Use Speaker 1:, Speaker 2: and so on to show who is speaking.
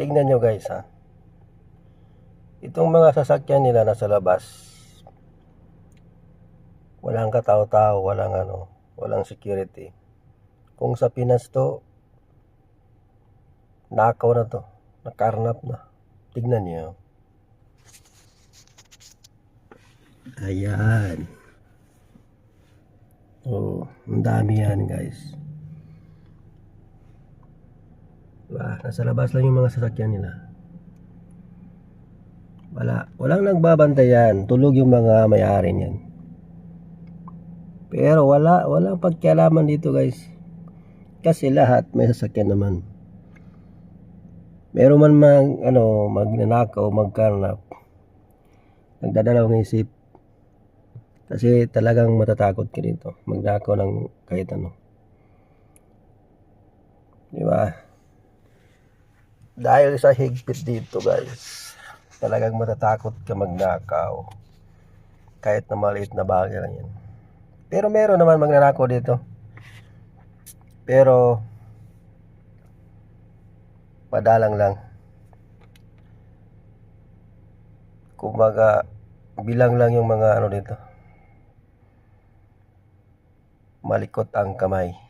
Speaker 1: tingnan nyo guys ha. Itong mga sasakyan nila nasa labas, walang katao-tao, walang ano, walang security. Kung sa Pinas to, nakaw na to, nakarnap na. Tignan niyo. Ayan. Oh, ang dami yan guys. Diba? Nasa labas lang yung mga sasakyan nila. Wala. Walang nagbabantayan. Tulog yung mga may-ari niyan. Pero wala. Walang pagkialaman dito guys. Kasi lahat may sasakyan naman. Meron man mag, ano, magnanakaw, magkarnap. Nagdadalawang isip. Kasi talagang matatakot ka dito. Magnakaw ng kahit ano. Di ba? Dahil sa higpit dito guys. Talagang matatakot ka magnakaw. Kahit na maliit na bagay lang yan. Pero meron naman magnanakaw dito. Pero madalang lang. Kumbaga, bilang lang yung mga ano dito. Malikot ang kamay.